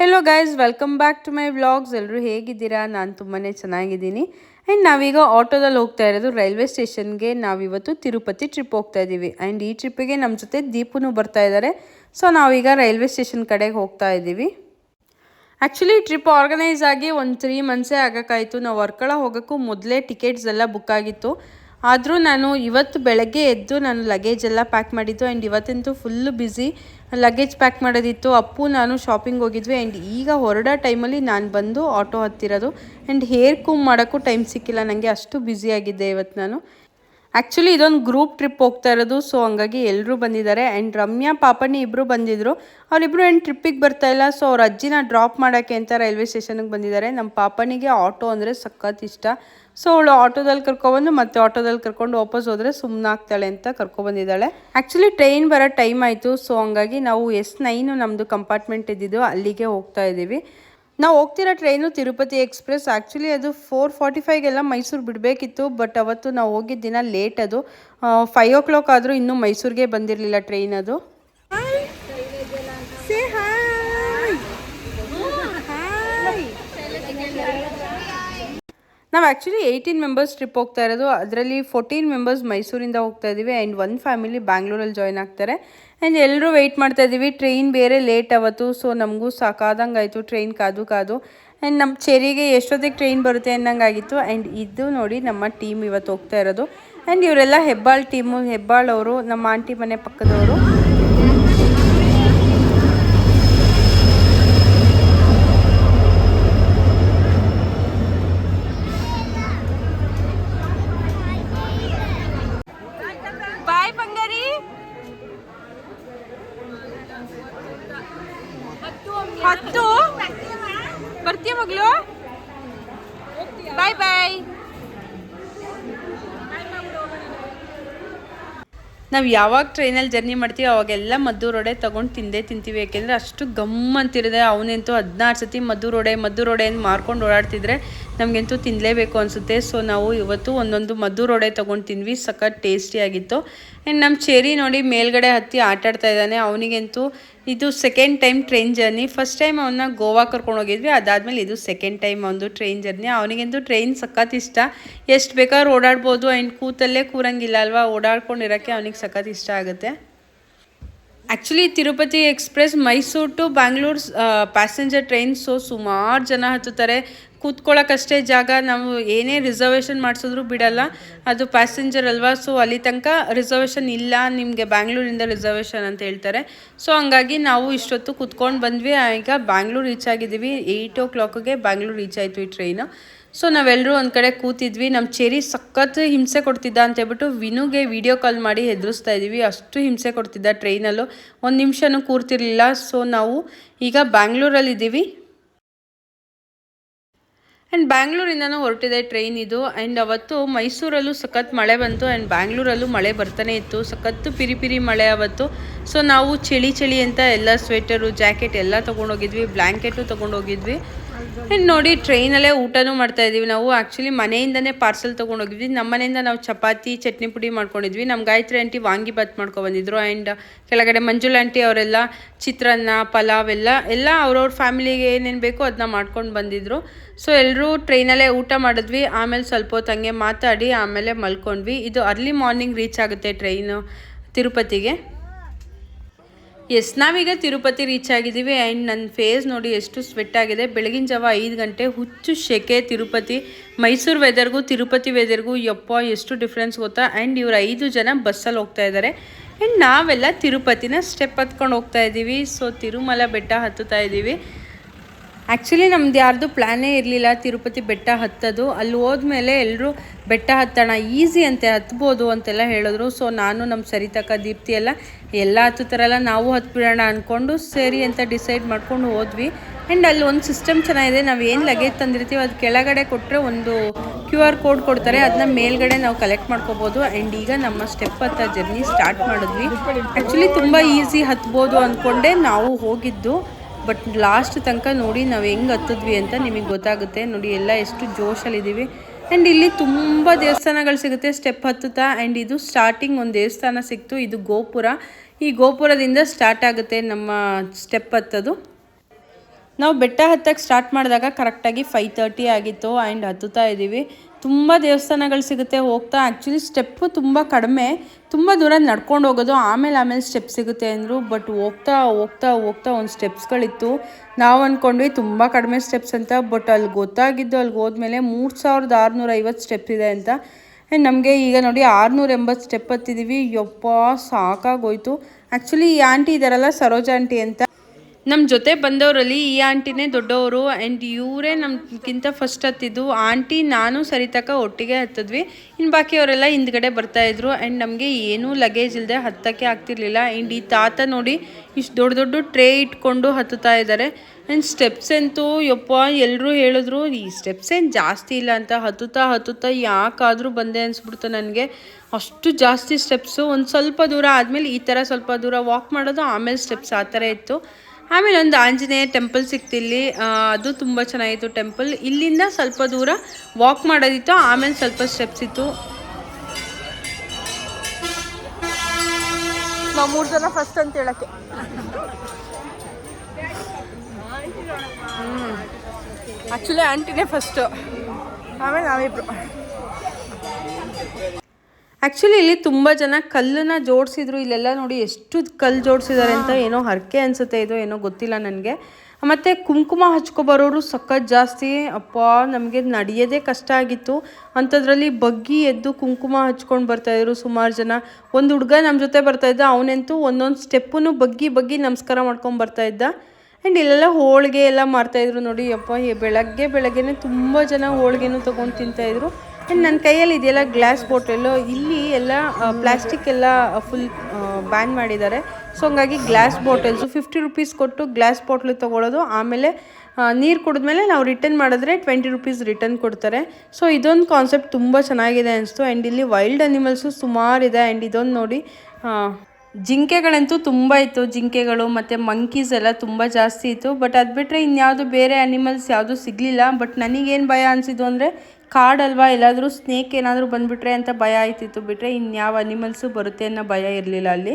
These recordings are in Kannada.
Hello guys welcome back to my vlogs ಎಲ್ಲರೂ ಹೇಗಿದ್ದೀರಾ? ನಾನು ತುಂಬಾ ಚೆನ್ನಾಗಿದ್ದೀನಿ. ಆ್ಯಂಡ್ ನಾವೀಗ ಆಟೋದಲ್ಲಿ ಹೋಗ್ತಾ ಇರೋದು. ರೈಲ್ವೆ ಸ್ಟೇಷನ್ಗೆ ನಾವಿವತ್ತು ತಿರುಪತಿ ಟ್ರಿಪ್ ಹೋಗ್ತಾ ಇದ್ದೀವಿ. ಆ್ಯಂಡ್ ಈ ಟ್ರಿಪ್ಪಿಗೆ ನಮ್ಮ ಜೊತೆ ದೀಪುನು ಬರ್ತಾ ಇದ್ದಾರೆ. ಸೊ ನಾವೀಗ ರೈಲ್ವೆ ಸ್ಟೇಷನ್ ಕಡೆಗೆ ಹೋಗ್ತಾ ಇದ್ದೀವಿ. ಆ್ಯಕ್ಚುಲಿ ಟ್ರಿಪ್ ಆರ್ಗನೈಸ್ ಆಗಿ ಒಂದು ತ್ರೀ ಮಂತ್ಸೇ ಆಗೋಕ್ಕಾಯಿತು. ನಾವು ವರ್ಕಳ ಹೋಗೋಕ್ಕೂ ಮೊದಲೇ ಟಿಕೆಟ್ಸ್ ಎಲ್ಲ ಬುಕ್ ಆಗಿತ್ತು. ಆದರೂ ನಾನು ಇವತ್ತು ಬೆಳಗ್ಗೆ ಎದ್ದು ನಾನು ಲಗೇಜ್ ಎಲ್ಲ ಪ್ಯಾಕ್ ಮಾಡಿದ್ದು. ಆ್ಯಂಡ್ ಇವತ್ತಂತೂ ಫುಲ್ಲು ಬ್ಯುಸಿ ಲಗೇಜ್ ಪ್ಯಾಕ್ ಮಾಡೋದಿತ್ತು. ಅಪ್ಪು, ನಾನು ಶಾಪಿಂಗ್ ಹೋಗಿದ್ವಿ. ಆ್ಯಂಡ್ ಈಗ ಹೊರಡೋ ಟೈಮಲ್ಲಿ ನಾನು ಬಂದು ಆಟೋ ಹತ್ತಿರೋದು. ಆ್ಯಂಡ್ ಹೇರ್ ಕೂಮ್ ಮಾಡೋಕ್ಕೂ ಟೈಮ್ ಸಿಕ್ಕಿಲ್ಲ. ನನಗೆ ಅಷ್ಟು ಬ್ಯುಸಿಯಾಗಿದ್ದೆ ಇವತ್ತು ನಾನು. ಆ್ಯಕ್ಚುಲಿ ಇದೊಂದು ಗ್ರೂಪ್ ಟ್ರಿಪ್ ಹೋಗ್ತಾ ಇರೋದು. ಸೊ ಹಂಗಾಗಿ ಎಲ್ಲರೂ ಬಂದಿದ್ದಾರೆ. ಆ್ಯಂಡ್ ರಮ್ಯಾ ಪಾಪಣ್ಣಿ ಇಬ್ಬರು ಬಂದಿದ್ದರು ಅವರಿಬ್ಬರು ಏನು ಟ್ರಿಪ್ಪಿಗೆ ಬರ್ತಾ ಇಲ್ಲ. ಸೊ ಅವ್ರ ಅಜ್ಜಿನ ಡ್ರಾಪ್ ಮಾಡೋಕ್ಕೆ ಅಂತ ರೈಲ್ವೆ ಸ್ಟೇಷನ್ಗೆ ಬಂದಿದ್ದಾರೆ. ನಮ್ಮ ಪಾಪನಿಗೆ ಆಟೋ ಅಂದರೆ ಸಖತ್ ಇಷ್ಟ. ಸೊ ಅವಳು ಆಟೋದಲ್ಲಿ ಕರ್ಕೊಬಂದು ಮತ್ತೆ ಆಟೋದಲ್ಲಿ ಕರ್ಕೊಂಡು ವಾಪಸ್ ಹೋದರೆ ಸುಮ್ಮನಾಗ್ತಾಳೆ ಅಂತ ಕರ್ಕೊಬಂದಿದ್ದಾಳೆ ಆ್ಯಕ್ಚುಲಿ ಟ್ರೈನ್ ಬರೋ ಟೈಮ್ ಆಯಿತು. ಸೊ ಹಂಗಾಗಿ ನಾವು ಎಸ್ ನೈನು ನಮ್ಮದು ಕಂಪಾರ್ಟ್ಮೆಂಟ್ ಇದ್ದಿದ್ದು ಅಲ್ಲಿಗೆ ಹೋಗ್ತಾ ಇದ್ದೀವಿ. ನಾವು ಹೋಗ್ತಿರೋ ಟ್ರೈನು ತಿರುಪತಿ ಎಕ್ಸ್ಪ್ರೆಸ್ ಆ್ಯಕ್ಚುಲಿ ಅದು ಫೋರ್ ಫಾರ್ಟಿ ಫೈವ್ಗೆಲ್ಲ ಮೈಸೂರು ಬಿಡಬೇಕಿತ್ತು ಬಟ್ ಅವತ್ತು ನಾವು ಹೋಗಿದ್ದ ದಿನ ಲೇಟ್ ಅದು. ಫೈವ್ ಓ ಕ್ಲಾಕ್ ಆದರೂ ಇನ್ನೂ ಮೈಸೂರಿಗೆ ಬಂದಿರಲಿಲ್ಲ ಟ್ರೈನ್ ಅದು. ನಾವು ಆ್ಯಕ್ಚುಲಿ ಏಯ್ಟೀನ್ ಮೆಂಬರ್ಸ್ ಟ್ರಿಪ್ ಹೋಗ್ತಾ ಇರೋದು. ಅದರಲ್ಲಿ ಫೋರ್ಟೀನ್ ಮೆಂಬರ್ಸ್ ಮೈಸೂರಿಂದ ಹೋಗ್ತಾ ಇದ್ದೀವಿ ಆ್ಯಂಡ್ ಒನ್ ಫ್ಯಾಮಿಲಿ ಬ್ಯಾಂಗ್ಳೂರಲ್ಲಿ ಜಾಯ್ನ್ ಆಗ್ತಾರೆ. ಆ್ಯಂಡ್ ಎಲ್ಲರೂ ವೆಯ್ಟ್ ಮಾಡ್ತಾ ಇದ್ದೀವಿ. ಟ್ರೈನ್ ಬೇರೆ ಲೇಟ್ ಆವತ್ತು ಸೊ ನಮಗೂ ಸಾಕಾದಂಗೆ ಆಯಿತು. ಟ್ರೈನ್ ಕಾದು ಕಾದು. ಆ್ಯಂಡ್ ನಮ್ಮ ಚೆರಿಗೆ ಎಷ್ಟೊತ್ತಿಗೆ ಟ್ರೈನ್ ಬರುತ್ತೆ ಅನ್ನಂಗೆ ಆಗಿತ್ತು ಆ್ಯಂಡ್ ಇದು ನೋಡಿ ನಮ್ಮ ಟೀಮ್ ಇವತ್ತು ಹೋಗ್ತಾ ಇರೋದು. ಆ್ಯಂಡ್ ಇವರೆಲ್ಲ ಹೆಬ್ಬಾಳ್ ಟೀಮು ಹೆಬ್ಬಾಳ್ ಅವರು, ನಮ್ಮ ಆಂಟಿ ಮನೆ ಪಕ್ಕದವರು ಬಾಯ್ ಬಂಗಾರಿ ಹತ್ತು. ಬರ್ತೀಯ ಮಗಳು ಬಾಯ್ ಬಾಯ್ ನಾವು ಯಾವಾಗ ಟ್ರೈನಲ್ಲಿ ಜರ್ನಿ ಮಾಡ್ತೀವಿ ಅವಾಗೆಲ್ಲ ಮದ್ದೂರು ವಡೆ ತೊಗೊಂಡು ತಿಂದೇ ತಿಂತೀವಿ, ಯಾಕೆಂದರೆ ಅಷ್ಟು ಗಮ್ ಅಂತಿರದೆ ಅವನಂತೂ ಹದಿನಾರು ಸತಿ ಮದ್ದೂರು ವಡೆ ಮದ್ದೂರು ವಡೆ ಅಂತ ಮಾರ್ಕೊಂಡು ಓಡಾಡ್ತಿದ್ರೆ ನಮಗಂತೂ ತಿನ್ನಲೇಬೇಕು ಅನಿಸುತ್ತೆ. ಸೊ ನಾವು ಇವತ್ತು ಒಂದೊಂದು ಮದ್ದು ರೋಡೆ ತೊಗೊಂಡು ತಿಂದ್ವಿ. ಸಖತ್ ಟೇಸ್ಟಿಯಾಗಿತ್ತು ಆ್ಯಂಡ್ ನಮ್ಮ ಚೇರಿ ನೋಡಿ ಮೇಲ್ಗಡೆ ಹತ್ತಿ ಆಟಾಡ್ತಾ ಇದ್ದಾನೆ. ಅವನಿಗಂತೂ ಇದು second time train journey first time ಅವನ್ನ ಗೋವಾ ಕರ್ಕೊಂಡು ಹೋಗಿದ್ವಿ. ಅದಾದಮೇಲೆ ಇದು ಸೆಕೆಂಡ್ ಟೈಮ್ ಒಂದು ಟ್ರೈನ್ ಜರ್ನಿ ಅವನಿಗಂತೂ ಟ್ರೈನ್ ಸಖತ್ ಇಷ್ಟ. ಎಷ್ಟು ಬೇಕಾದ್ರೂ ಓಡಾಡ್ಬೋದು. ಆ್ಯಂಡ್ ಕೂತಲ್ಲೇ ಕೂರಂಗಿಲ್ಲ ಅಲ್ವಾ? ಓಡಾಡ್ಕೊಂಡಿರೋಕ್ಕೆ ಅವನಿಗೆ ಸಖತ್ ಇಷ್ಟ ಆಗುತ್ತೆ. Actually Tirupati express Mysuru to Bangalore passenger train so ಸುಮಾರು ಜನ ಹತ್ತುತ್ತಾರೆ. ಕೂತ್ಕೊಳ್ಳೋಕ್ಕಷ್ಟೇ ಜಾಗ, ನಾವು ಏನೇ ರಿಸರ್ವೇಷನ್ ಮಾಡಿಸಿದ್ರು ಬಿಡಲ್ಲ. ಅದು ಪ್ಯಾಸೆಂಜರ್ ಅಲ್ವಾ? ಸೊ ಅಲ್ಲಿ ತನಕ ರಿಸರ್ವೇಷನ್ ಇಲ್ಲ. ನಿಮಗೆ ಬ್ಯಾಂಗ್ಳೂರಿಂದ ರಿಸರ್ವೇಷನ್ ಅಂತ ಹೇಳ್ತಾರೆ. ಸೊ ಹಂಗಾಗಿ ನಾವು ಇಷ್ಟೊತ್ತು ಕೂತ್ಕೊಂಡು ಬಂದ್ವಿ. ಈಗ ಬ್ಯಾಂಗ್ಳೂರು ರೀಚ್ ಆಗಿದ್ದೀವಿ. ಏಯ್ಟ್ ಓ ಕ್ಲಾಕ್ಗೆ ಬ್ಯಾಂಗ್ಳೂರು ರೀಚ್ ಆಯಿತು ಈ ಟ್ರೈನು ಸೊ ನಾವೆಲ್ಲರೂ ಒಂದು ಕಡೆ ಕೂತಿದ್ವಿ. ನಮ್ಮ ಚೇರಿ ಸಖತ್ ಹಿಂಸೆ ಕೊಡ್ತಿದ್ದ ಅಂತ ಹೇಳ್ಬಿಟ್ಟು ವಿನುಗೆ ವಿಡಿಯೋ ಕಾಲ್ ಮಾಡಿ ಹೆದರಿಸ್ತಾ ಇದ್ದೀವಿ. ಅಷ್ಟು ಹಿಂಸೆ ಕೊಡ್ತಿದ್ದ ಟ್ರೈನಲ್ಲೂ ಒಂದು ನಿಮಿಷನೂ ಕೂರ್ತಿರ್ಲಿಲ್ಲ. ಸೊ ನಾವು ಈಗ ಬ್ಯಾಂಗ್ಳೂರಲ್ಲಿದ್ದೀವಿ ಆ್ಯಂಡ್ ಬ್ಯಾಂಗ್ಳೂರಿಂದನೂ ಹೊರಟಿದೆ ಟ್ರೈನ್ ಇದು. ಆ್ಯಂಡ್ ಅವತ್ತು ಮೈಸೂರಲ್ಲೂ ಸಖತ್ ಮಳೆ ಬಂತು. ಆ್ಯಂಡ್ ಬ್ಯಾಂಗ್ಳೂರಲ್ಲೂ ಮಳೆ ಬರ್ತಾನೆ ಇತ್ತು. ಸಖತ್ತು ಪಿರಿ ಪಿರಿ ಮಳೆ ಅವತ್ತು. ಸೊ ನಾವು ಚಳಿ ಚಳಿ ಅಂತ ಎಲ್ಲ ಸ್ವೆಟರು ಜಾಕೆಟ್ ಎಲ್ಲ ತೊಗೊಂಡೋಗಿದ್ವಿ. ಬ್ಲ್ಯಾಂಕೆಟು ತೊಗೊಂಡೋಗಿದ್ವಿ. ನೋಡಿ ಟ್ರೈನಲ್ಲೇ ಊಟನೂ ಮಾಡ್ತಾ ಇದ್ದೀವಿ ನಾವು. ಆ್ಯಕ್ಚುಲಿ ಮನೆಯಿಂದನೇ ಪಾರ್ಸೆಲ್ ತೊಗೊಂಡೋಗಿದ್ವಿ. ನಮ್ಮ ಮನೆಯಿಂದ ನಾವು ಚಪಾತಿ, ಚಟ್ನಿ ಪುಡಿ ಮಾಡ್ಕೊಂಡಿದ್ವಿ. ನಮ್ಮ ಗಾಯತ್ರಿ ಆಂಟಿ ವಾಂಗಿಭಾತ್ ಮಾಡ್ಕೊ ಬಂದಿದ್ರು. ಆ್ಯಂಡ್ ಕೆಳಗಡೆ ಮಂಜುಳ ಆಂಟಿ ಅವರೆಲ್ಲ, ಚಿತ್ರಾನ್ನ, ಪಲಾವ್ ಎಲ್ಲ ಎಲ್ಲ ಅವ್ರವ್ರ ಫ್ಯಾಮಿಲಿಗೆ ಏನೇನು ಬೇಕೋ ಅದನ್ನ ಮಾಡ್ಕೊಂಡು ಬಂದಿದ್ರು. ಸೊ ಎಲ್ಲರೂ ಟ್ರೈನಲ್ಲೇ ಊಟ ಮಾಡಿದ್ವಿ. ಆಮೇಲೆ ಸ್ವಲ್ಪ ಹೊತ್ತು ಹಂಗೆ ಮಾತಾಡಿ, ಆಮೇಲೆ ಮಲ್ಕೊಂಡ್ವಿ. ಇದು ಅರ್ಲಿ ಮಾರ್ನಿಂಗ್ ರೀಚ್ ಆಗುತ್ತೆ ಟ್ರೈನು ತಿರುಪತಿಗೆ. ಎಸ್ ನಾವೀಗ ತಿರುಪತಿ ರೀಚ್ ಆಗಿದ್ದೀವಿ ಆ್ಯಂಡ್ ನನ್ನ ಫೇಸ್ ನೋಡಿ ಎಷ್ಟು ಸ್ವೆಟ್ ಆಗಿದೆ. ಬೆಳಗಿನ ಜಾವ ಐದು ಗಂಟೆ ಹುಚ್ಚು ಶೆಕೆ ತಿರುಪತಿ. ಮೈಸೂರು ವೆದರ್ಗೂ ತಿರುಪತಿ ವೆದರ್ಗೂ ಯಪ್ಪ, ಎಷ್ಟು ಡಿಫ್ರೆನ್ಸ್ ಗೊತ್ತಾ? ಆ್ಯಂಡ್ ಇವರು ಐದು ಜನ ಬಸ್ಸಲ್ಲಿ ಹೋಗ್ತಾ ಇದ್ದಾರೆ ಆ್ಯಂಡ್ ನಾವೆಲ್ಲ ತಿರುಪತಿನ ಸ್ಟೆಪ್ ಹತ್ಕೊಂಡು ಹೋಗ್ತಾ ಇದ್ದೀವಿ. ಸೊ ತಿರುಮಲ ಬೆಟ್ಟ ಹತ್ತುತ್ತಾ ಇದ್ದೀವಿ. ಆ್ಯಕ್ಚುಲಿ ನಮ್ದು ಯಾರ್ದು ಪ್ಲ್ಯಾನೇ ಇರಲಿಲ್ಲ. ತಿರುಪತಿ ಬೆಟ್ಟ ಹತ್ತೋದು. ಅಲ್ಲಿ ಹೋದ್ಮೇಲೆ ಎಲ್ಲರೂ ಬೆಟ್ಟ ಹತ್ತೋಣ, ಈಸಿ ಅಂತೆ, ಹತ್ಬೋದು ಅಂತೆಲ್ಲ ಹೇಳಿದ್ರು. ಸೊ ನಾನು ನಮ್ಮ ಸರಿತಕ್ಕ, ದೀಪ್ತಿ ಎಲ್ಲ ಎಲ್ಲ ಹತ್ತುತ್ತಾರಲ್ಲ, ನಾವು ಹತ್ಬಿಡೋಣ ಅಂದ್ಕೊಂಡು ಸರಿ ಅಂತ ಡಿಸೈಡ್ ಮಾಡ್ಕೊಂಡು ಹೋದ್ವಿ. ಆ್ಯಂಡ್ ಅಲ್ಲಿ ಒಂದು ಸಿಸ್ಟಮ್ ಚೆನ್ನಾಗಿದೆ. ನಾವು ಏನು ಲಗೇಜ್ ತಂದಿರ್ತೀವಿ ಅದು ಕೆಳಗಡೆ ಕೊಟ್ಟರೆ ಒಂದು ಕ್ಯೂ ಆರ್ ಕೋಡ್ ಕೊಡ್ತಾರೆ. ಅದನ್ನ ಮೇಲ್ಗಡೆ ನಾವು ಕಲೆಕ್ಟ್ ಮಾಡ್ಕೋಬೋದು. ಆ್ಯಂಡ್ ಈಗ ನಮ್ಮ ಸ್ಟೆಪ್ ಹತ್ತ ಜರ್ನಿ ಸ್ಟಾರ್ಟ್ ಮಾಡಿದ್ವಿ. ಆ್ಯಕ್ಚುಲಿ ತುಂಬ ಈಸಿ ಹತ್ಬೋದು ಅಂದ್ಕೊಂಡೆ ನಾವು ಹೋಗಿದ್ದು. ಬಟ್ ಲಾಸ್ಟ್ ತನಕ ನೋಡಿ ನಾವು ಹೆಂಗೆ ಹತ್ತಿದ್ವಿ ಅಂತ ನಿಮಗೆ ಗೊತ್ತಾಗುತ್ತೆ. ನೋಡಿ ಎಲ್ಲ ಎಷ್ಟು ಜೋಶಲ್ಲಿದ್ದೀವಿ. ಆ್ಯಂಡ್ ಇಲ್ಲಿ ತುಂಬ ದೇವಸ್ಥಾನಗಳು ಸಿಗುತ್ತೆ. ಸ್ಟೆಪ್ ಹತ್ತುತ್ತಾ ಆ್ಯಂಡ್ ಇದು ಸ್ಟಾರ್ಟಿಂಗ್ ಒಂದು ದೇವಸ್ಥಾನ ಸಿಕ್ತು. ಇದು ಗೋಪುರ. ಈ ಗೋಪುರದಿಂದ ಸ್ಟಾರ್ಟ್ ಆಗುತ್ತೆ ನಮ್ಮ ಸ್ಟೆಪ್ ಹತ್ತೋದು. ನಾವು ಬೆಟ್ಟ ಹತ್ತಕ್ಕೆ ಸ್ಟಾರ್ಟ್ ಮಾಡಿದಾಗ ಕರೆಕ್ಟಾಗಿ ಫೈವ್ ತರ್ಟಿ ಆಗಿತ್ತು ಆ್ಯಂಡ್ ಹತ್ತುತ್ತಾ ಇದ್ದೀವಿ. ತುಂಬ ದೇವಸ್ಥಾನಗಳು ಸಿಗುತ್ತೆ, ಹೋಗ್ತಾ ಆ್ಯಕ್ಚುಲಿ ಸ್ಟೆಪ್ಪು ತುಂಬ ಕಡಿಮೆ, ತುಂಬ ದೂರ ನಡ್ಕೊಂಡು ಹೋಗೋದು, ಆಮೇಲೆ ಆಮೇಲೆ ಸ್ಟೆಪ್ ಸಿಗುತ್ತೆ ಅಂದರು ಬಟ್ ಹೋಗ್ತಾ ಹೋಗ್ತಾ ಹೋಗ್ತಾ ಒಂದು ಸ್ಟೆಪ್ಸ್ಗಳಿತ್ತು ನಾವು ಅಂದ್ಕೊಂಡ್ವಿ ತುಂಬ ಕಡಿಮೆ ಸ್ಟೆಪ್ಸ್ ಅಂತ ಬಟ್ ಅಲ್ಲಿ ಗೊತ್ತಾಗಿದ್ದು ಅಲ್ಲಿಗೆ ಹೋದ್ಮೇಲೆ ಮೂರು ಸಾವಿರದ ಆರುನೂರ ಐವತ್ತು ಸ್ಟೆಪ್ ಇದೆ ಅಂತ. ನಮಗೆ ಈಗ ನೋಡಿ ಆರುನೂರ ಎಂಬತ್ತು ಸ್ಟೆಪ್ ಹತ್ತಿದ್ದೀವಿ ಯಪ್ಪ ಸಾಕಾಗೋಯ್ತು. ಆ್ಯಕ್ಚುಲಿ ಈ ಆಂಟಿ ಇದ್ದಾರಲ್ಲ ಸರೋಜ ಆಂಟಿ ಅಂತ. ನಮ್ಮ ಜೊತೆ ಬಂದವರಲ್ಲಿ ಈ ಆಂಟಿನೇ ದೊಡ್ಡವರು ಆ್ಯಂಡ್ ಇವರೇ ನಮ್ಗಿಂತ ಫಸ್ಟ್ ಹತ್ತಿದ್ದು. ಆಂಟಿ, ನಾನು ಸರಿತಕ್ಕ ಒಟ್ಟಿಗೆ ಹತ್ತಿದ್ವಿ. ಇನ್ನು ಬಾಕಿಯವರೆಲ್ಲ ಹಿಂದ್ಗಡೆ ಬರ್ತಾಯಿದ್ರು ಆ್ಯಂಡ್ ನಮಗೆ ಏನೂ ಲಗೇಜ್ ಇಲ್ಲದೆ ಹತ್ತಕ್ಕೆ ಆಗ್ತಿರ್ಲಿಲ್ಲ. ಆ್ಯಂಡ್ ಈ ತಾತ ನೋಡಿ ಇಷ್ಟು ದೊಡ್ಡ ದೊಡ್ಡ ಟ್ರೇ ಇಟ್ಕೊಂಡು ಹತ್ತುತ್ತಾ ಇದ್ದಾರೆ ಆ್ಯಂಡ್ ಸ್ಟೆಪ್ಸ್ ಅಂತೂ ಯಪ್ಪ ಎಲ್ಲರೂ ಹೇಳಿದ್ರು, ಈ ಸ್ಟೆಪ್ಸ್ ಏನು ಜಾಸ್ತಿ ಇಲ್ಲ ಅಂತ ಹತ್ತುತ್ತಾ ಹತ್ತುತ್ತಾ ಯಾಕಾದರೂ ಬಂದೆ ಅನಿಸ್ಬಿಡ್ತು ನನಗೆ. ಅಷ್ಟು ಜಾಸ್ತಿ ಸ್ಟೆಪ್ಸು ಒಂದು ಸ್ವಲ್ಪ ದೂರ ಆದಮೇಲೆ ಈ ಥರ ಸ್ವಲ್ಪ ದೂರ ವಾಕ್ ಮಾಡೋದು, ಆಮೇಲೆ ಸ್ಟೆಪ್ಸ್ ಆ ಥರ ಇತ್ತು. ಆಮೇಲೆ ಒಂದು ಆಂಜನೇಯ ಟೆಂಪಲ್ ಸಿಕ್ತಿಲ್ಲಿ ಅದು ತುಂಬ ಚೆನ್ನಾಗಿತ್ತು ಟೆಂಪಲ್. ಇಲ್ಲಿಂದ ಸ್ವಲ್ಪ ದೂರ ವಾಕ್ ಮಾಡೋದಿತ್ತು, ಆಮೇಲೆ ಸ್ವಲ್ಪ ಸ್ಟೆಪ್ಸ್ ಇತ್ತು. ಮೂರು ಜನ ಫಸ್ಟ್ ಅಂತ ಹೇಳಕ್ಕೆ. ಆ್ಯಕ್ಚುಲಿ ಆಂಟಿನೇ ಫಸ್ಟು ಆಮೇಲೆ ನಾವಿಬ್ರು. ಆ್ಯಕ್ಚುಲಿ ಇಲ್ಲಿ ತುಂಬ ಜನ ಕಲ್ಲನ್ನು ಜೋಡಿಸಿದ್ರು. ಇಲ್ಲೆಲ್ಲ ನೋಡಿ ಎಷ್ಟು ಕಲ್ಲು ಜೋಡಿಸಿದ್ದಾರೆ ಅಂತ ಏನೋ ಹರಕೆ ಅನಿಸುತ್ತೆ ಇದು, ಏನೋ ಗೊತ್ತಿಲ್ಲ ನನಗೆ. ಮತ್ತು ಕುಂಕುಮ ಹಚ್ಕೊಬರೋರು ಸಖತ್ ಜಾಸ್ತಿ. ಅಪ್ಪ, ನಮಗೆ ನಡೆಯೋದೇ ಕಷ್ಟ ಆಗಿತ್ತು. ಅಂಥದ್ರಲ್ಲಿ ಬಗ್ಗಿ ಎದ್ದು ಕುಂಕುಮ ಹಚ್ಕೊಂಡು ಬರ್ತಾಯಿದ್ರು ಸುಮಾರು ಜನ. ಒಂದು ಹುಡುಗ ನಮ್ಮ ಜೊತೆ ಬರ್ತಾಯಿದ್ದ ಅವನಂತೂ ಒಂದೊಂದು ಸ್ಟೆಪ್ಪನ್ನು ಬಗ್ಗಿ ಬಗ್ಗಿ ನಮಸ್ಕಾರ ಮಾಡ್ಕೊಂಡು ಬರ್ತಾಯಿದ್ದ ಆ್ಯಂಡ್ ಇಲ್ಲೆಲ್ಲ ಹೋಳಿಗೆ ಎಲ್ಲ ಮಾಡ್ತಾಯಿದ್ರು ನೋಡಿ ಅಪ್ಪ ಬೆಳಗ್ಗೆ ಬೆಳಗ್ಗೆನೇ ತುಂಬ ಜನ ಹೋಳಿಗೆನೂ ತೊಗೊಂಡು ತಿಂತಾಯಿದ್ರು ಆ್ಯಂಡ್ ನನ್ನ ಕೈಯಲ್ಲಿ ಇದೆಲ್ಲ ಗ್ಲಾಸ್ ಬಾಟಲು, ಇಲ್ಲಿ ಎಲ್ಲ ಪ್ಲಾಸ್ಟಿಕ್ ಎಲ್ಲ ಫುಲ್ ಬ್ಯಾನ್ ಮಾಡಿದ್ದಾರೆ. ಸೊ ಹಂಗಾಗಿ ಗ್ಲಾಸ್ ಬಾಟಲ್ಸು ಫಿಫ್ಟಿ ರುಪೀಸ್ ಕೊಟ್ಟು ಗ್ಲಾಸ್ ಬಾಟ್ಲು ತೊಗೊಳೋದು, ಆಮೇಲೆ ನೀರು ಕುಡಿದ್ಮೇಲೆ ನಾವು ರಿಟರ್ನ್ ಮಾಡಿದ್ರೆ ಟ್ವೆಂಟಿ ರುಪೀಸ್ ರಿಟರ್ನ್ ಕೊಡ್ತಾರೆ. ಸೊ ಇದೊಂದು ಕಾನ್ಸೆಪ್ಟ್ ತುಂಬ ಚೆನ್ನಾಗಿದೆ ಅನಿಸ್ತು. ಆ್ಯಂಡ್ ಇಲ್ಲಿ ವೈಲ್ಡ್ ಅನಿಮಲ್ಸು ಸುಮಾರಿದೆ ಆ್ಯಂಡ್ ಇದೊಂದು ನೋಡಿ ಜಿಂಕೆಗಳಂತೂ ತುಂಬ ಇತ್ತು. ಜಿಂಕೆಗಳು ಮತ್ತು ಮಂಕೀಸ್ ಎಲ್ಲ ತುಂಬ ಜಾಸ್ತಿ ಇತ್ತು. ಬಟ್ ಅದು ಬಿಟ್ಟರೆ ಇನ್ಯಾವುದು ಬೇರೆ ಅನಿಮಲ್ಸ್ ಯಾವುದು ಸಿಗಲಿಲ್ಲ. ಬಟ್ ನನಗೇನು ಭಯ ಅನಿಸಿದ್ದು ಅಂದರೆ ಕಾಡಲ್ವಾ ಎಲ್ಲಾದರೂ ಸ್ನೇಕ್ ಏನಾದರೂ ಬಂದುಬಿಟ್ರೆ ಅಂತ ಭಯ ಆಯ್ತಿತ್ತು ಬಿಟ್ಟರೆ ಇನ್ಯಾವ ಅನಿಮಲ್ಸು ಬರುತ್ತೆ ಅನ್ನೋ ಭಯ ಇರಲಿಲ್ಲ ಅಲ್ಲಿ.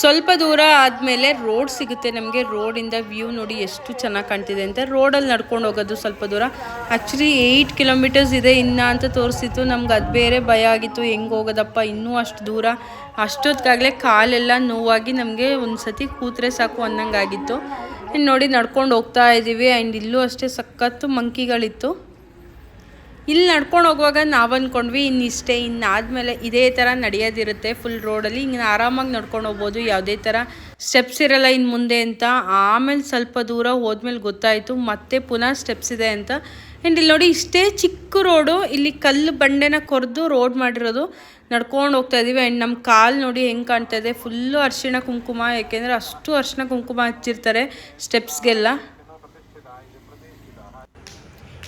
ಸ್ವಲ್ಪ ದೂರ ಆದಮೇಲೆ ರೋಡ್ ಸಿಗುತ್ತೆ ನಮಗೆ. ರೋಡಿಂದ ವ್ಯೂ ನೋಡಿ ಎಷ್ಟು ಚೆನ್ನಾಗಿ ಕಾಣ್ತಿದೆ ಅಂತ. ರೋಡಲ್ಲಿ ನಡ್ಕೊಂಡು ಹೋಗೋದು ಸ್ವಲ್ಪ ದೂರ. ಆ್ಯಕ್ಚುಲಿ ಏಯ್ಟ್ ಕಿಲೋಮೀಟರ್ಸ್ ಇದೆ ಇನ್ನು ಅಂತ ತೋರಿಸಿತ್ತು. ನಮ್ಗೆ ಅದು ಬೇರೆ ಭಯ ಆಗಿತ್ತು. ಹೆಂಗೆ ಹೋಗೋದಪ್ಪ? ಇನ್ನೂ ಅಷ್ಟು ದೂರ. ಅಷ್ಟೊತ್ತಿಗಾಗಲೇ ಕಾಲೆಲ್ಲ ನೋವಾಗಿ ನಮಗೆ ಒಂದು ಸತಿ ಕೂತ್ರೆ ಸಾಕು ಅನ್ನಂಗಾಗಿತ್ತು. ಇನ್ನು ನೋಡಿ ನಡ್ಕೊಂಡು ಹೋಗ್ತಾ ಇದ್ದೀವಿ ಆ್ಯಂಡ್ ಇಲ್ಲೂ ಅಷ್ಟೇ ಸಖತ್ತು ಮಂಕಿಗಳಿತ್ತು. ಇಲ್ಲಿ ನಡ್ಕೊಂಡು ಹೋಗುವಾಗ ನಾವು ಅಂದ್ಕೊಂಡ್ವಿ ಇನ್ನಿಷ್ಟೇ ಇನ್ನಾದಮೇಲೆ ಇದೇ ಥರ ನಡೆಯೋದಿರುತ್ತೆ ಫುಲ್ ರೋಡಲ್ಲಿ ಹಿಂಗೆ ಆರಾಮಾಗಿ ನಡ್ಕೊಂಡು ಹೋಗ್ಬೋದು, ಯಾವುದೇ ಥರ ಸ್ಟೆಪ್ಸ್ ಇರಲ್ಲ ಇನ್ನು ಮುಂದೆ ಅಂತ. ಆಮೇಲೆ ಸ್ವಲ್ಪ ದೂರ ಹೋದ್ಮೇಲೆ ಗೊತ್ತಾಯಿತು, ಮತ್ತೆ ಪುನಃ ಸ್ಟೆಪ್ಸ್ ಇದೆ ಅಂತ. ಆ್ಯಂಡ್ ಇಲ್ಲಿ ನೋಡಿ ಇಷ್ಟೇ ಚಿಕ್ಕ ರೋಡು, ಇಲ್ಲಿ ಕಲ್ಲು ಬಂಡೆನ ಕೊರೆದು ರೋಡ್ ಮಾಡಿರೋದು. ನಡ್ಕೊಂಡು ಹೋಗ್ತಾ ಇದ್ದೀವಿ ಆ್ಯಂಡ್ ನಮ್ಮ ಕಾಲು ನೋಡಿ ಹೆಂಗೆ ಕಾಣ್ತಾ ಇದೆ. ಫುಲ್ಲು ಅರಿಶಿಣ ಕುಂಕುಮ, ಯಾಕೆಂದರೆ ಅಷ್ಟು ಅರಿಶಿಣ ಕುಂಕುಮ ಹಚ್ಚಿರ್ತಾರೆ ಸ್ಟೆಪ್ಸ್ಗೆಲ್ಲ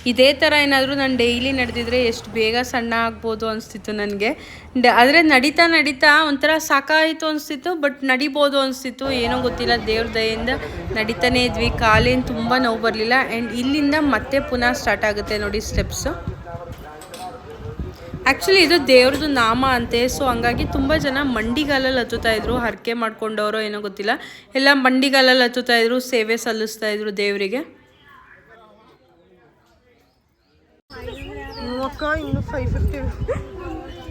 ಇದೇ ಥರ ಏನಾದರೂ ನಾನು ಡೈಲಿ ನಡೆದಿದ್ರೆ ಎಷ್ಟು ಬೇಗ ಸಣ್ಣ ಆಗ್ಬೋದು ಅನಿಸ್ತಿತ್ತು ನನಗೆ. ಆದರೆ ನಡೀತಾ ನಡೀತಾ ಒಂಥರ ಸಾಕಾಯಿತು ಅನಿಸ್ತಿತ್ತು ಬಟ್ ನಡಿಬೋದು ಅನಿಸ್ತಿತ್ತು. ಏನೋ ಗೊತ್ತಿಲ್ಲ, ದೇವ್ರ ದಯೆಯಿಂದ ನಡೀತಾನೇ ಇದ್ವಿ. ಕಾಲೇನು ತುಂಬ ನೋವು ಬರಲಿಲ್ಲ. ಆ್ಯಂಡ್ ಇಲ್ಲಿಂದ ಮತ್ತೆ ಪುನಃ ಸ್ಟಾರ್ಟ್ ಆಗುತ್ತೆ ನೋಡಿ ಸ್ಟೆಪ್ಸು ಆ್ಯಕ್ಚುಲಿ ಇದು ದೇವ್ರದ್ದು ನಾಮ ಅಂತೆ. ಸೊ ಹಂಗಾಗಿ ತುಂಬ ಜನ ಮಂಡಿಗಾಲಲ್ಲಿ ಹತ್ತುತ್ತಾ ಇದ್ರು. ಹರಕೆ ಮಾಡ್ಕೊಂಡವರೋ ಏನೋ ಗೊತ್ತಿಲ್ಲ. ಎಲ್ಲ ಮಂಡಿಗಾಲಲ್ಲಿ ಹತ್ತುತ್ತಾ ಇದ್ರು, ಸೇವೆ ಸಲ್ಲಿಸ್ತಾ ಇದ್ರು ದೇವರಿಗೆ. ಅಕ್ಕ, ಇನ್ನು ಫೈವ್ ಫಿಫ್ಟಿ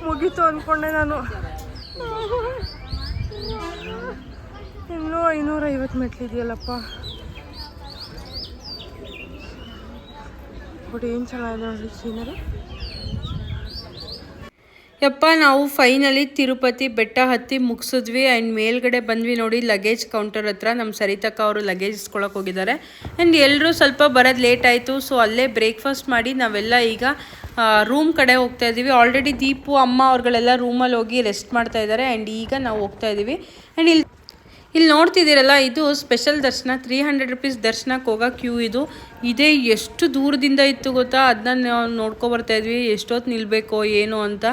ಮುಗೀತು ಅಂದ್ಕೊಂಡೆ ನಾನು. ಇನ್ನೂ ಐನೂರ ಐವತ್ತು ಮೆಟ್ಲಿದೆಯಲ್ಲಪ್ಪ ಬಟ್ ಏನು ಚೆನ್ನಾಗಿದೆ ನೋಡಿ ಸೀನರಿ ಯಪ್ಪ, ನಾವು ಫೈನಲಿ ತಿರುಪತಿ ಬೆಟ್ಟ ಹತ್ತಿ ಮುಗಿಸಿದ್ವಿ. ಆ್ಯಂಡ್ ಮೇಲ್ಗಡೆ ಬಂದ್ವಿ ನೋಡಿ ಲಗೇಜ್ ಕೌಂಟರ್ ಹತ್ರ. ನಮ್ಮ ಸರಿತಕ್ಕ ಅವರು ಲಗೇಜ್ ಇಸ್ಕೊಳಕ್ಕೆ ಹೋಗಿದ್ದಾರೆ ಆ್ಯಂಡ್ ಎಲ್ಲರೂ ಸ್ವಲ್ಪ ಬರೋದು ಲೇಟ್ ಆಯಿತು. ಸೊ ಅಲ್ಲೇ ಬ್ರೇಕ್ಫಾಸ್ಟ್ ಮಾಡಿ ನಾವೆಲ್ಲ ಈಗ ರೂಮ್ ಕಡೆ ಹೋಗ್ತಾ ಇದ್ದೀವಿ ಆಲ್ರೆಡಿ ದೀಪು, ಅಮ್ಮ ಅವ್ರಗಳೆಲ್ಲ ರೂಮಲ್ಲಿ ಹೋಗಿ ರೆಸ್ಟ್ ಮಾಡ್ತಾ ಇದ್ದಾರೆ ಆ್ಯಂಡ್ ಈಗ ನಾವು ಹೋಗ್ತಾ ಇದ್ದೀವಿ ಆ್ಯಂಡ್ ಇಲ್ಲಿ ಇಲ್ಲಿ ನೋಡ್ತಿದ್ದೀರಲ್ಲ, ಇದು ಸ್ಪೆಷಲ್ ದರ್ಶನ. ತ್ರೀ ಹಂಡ್ರೆಡ್ ರುಪೀಸ್ ದರ್ಶನಕ್ಕೆ ಹೋಗೋ ಕ್ಯೂ ಇದು. ಇದೇ ಎಷ್ಟು ದೂರದಿಂದ ಇತ್ತು ಗೊತ್ತಾ? ಅದನ್ನ ನಾವು ನೋಡ್ಕೊ ಬರ್ತಾ ಇದ್ವಿ. ಎಷ್ಟೊತ್ತು ನಿಲ್ಲಬೇಕೋ ಏನು ಅಂತ.